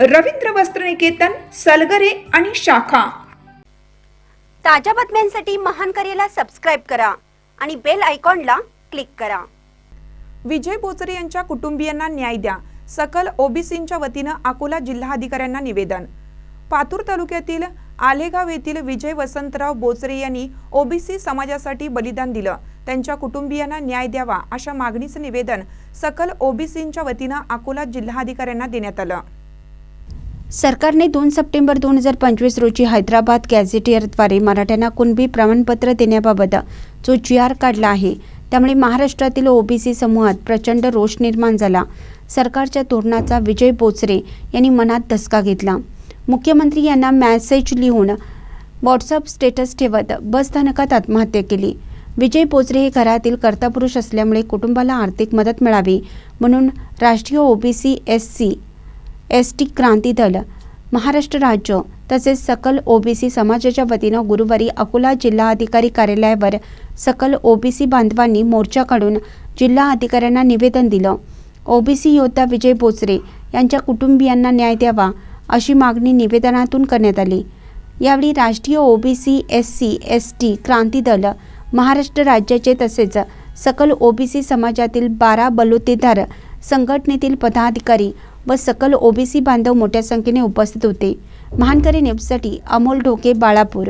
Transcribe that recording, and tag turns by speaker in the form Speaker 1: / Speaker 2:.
Speaker 1: रवींद्र वस्त्रनिकेतन सलगरे आणि शाखा.
Speaker 2: ताज्या बातम्यांसाठी महान करेला सबस्क्राईब करा आणि बेल आयकॉनला क्लिक करा.
Speaker 1: विजय बोचरे यांच्या कुटुंबियांना न्याय द्या. सकल ओबीसींच्या वतीनं अकोला जिल्हाधिकाऱ्यांना निवेदन. पातूर तालुक्यातील आलेगाव येथील विजय वसंतराव बोचरे यांनी ओबीसी समाजासाठी बलिदान दिलं. त्यांच्या कुटुंबियांना न्याय द्यावा अशा मागणीचं निवेदन सकल ओबीसींच्या वतीनं अकोला जिल्हाधिकाऱ्यांना देण्यात आलं.
Speaker 3: सरकारने दोन सप्टेंबर दोन हजार पंचवीस रोजी हैदराबाद गॅझेटियरद्वारे मराठ्यांना कुणबी प्रमाणपत्र देण्याबाबत जो जी आर काढला आहे त्यामुळे महाराष्ट्रातील ओबीसी समूहात प्रचंड रोष निर्माण झाला. सरकारच्या धोरणाचा विजय बोचरे यांनी मनात धसका घेतला. मुख्यमंत्री यांना मॅसेज लिहून व्हॉट्सअप स्टेटस ठेवत बसस्थानकात आत्महत्या केली. विजय बोचरे हे घरातील कर्तापुरुष असल्यामुळे कुटुंबाला आर्थिक मदत मिळावी म्हणून Rashtriya OBC S C S T Kranti Dal Maharashtra राज्य तसेच सकल ओबीसी समाजाच्या वतीनं गुरुवारी अकोला जिल्हाधिकारी कार्यालयावर सकल ओबीसी बांधवांनी मोर्चा काढून जिल्हा अधिकाऱ्यांना निवेदन दिलं. ओबीसी योद्धा विजय बोचरे यांच्या कुटुंबियांना न्याय द्यावा अशी मागणी निवेदनातून करण्यात आली. यावेळी Rashtriya OBC S C S T Kranti Dal Maharashtra राज्याचे तसेच सकल ओबीसी समाजातील बारा बलुतेदार संघटनेतील पदाधिकारी व सकल ओबीसी बांधव मोठ्या संख्येने उपस्थित होते. महानकरी न्यूजसाठी अमोल ढोके बाळापूर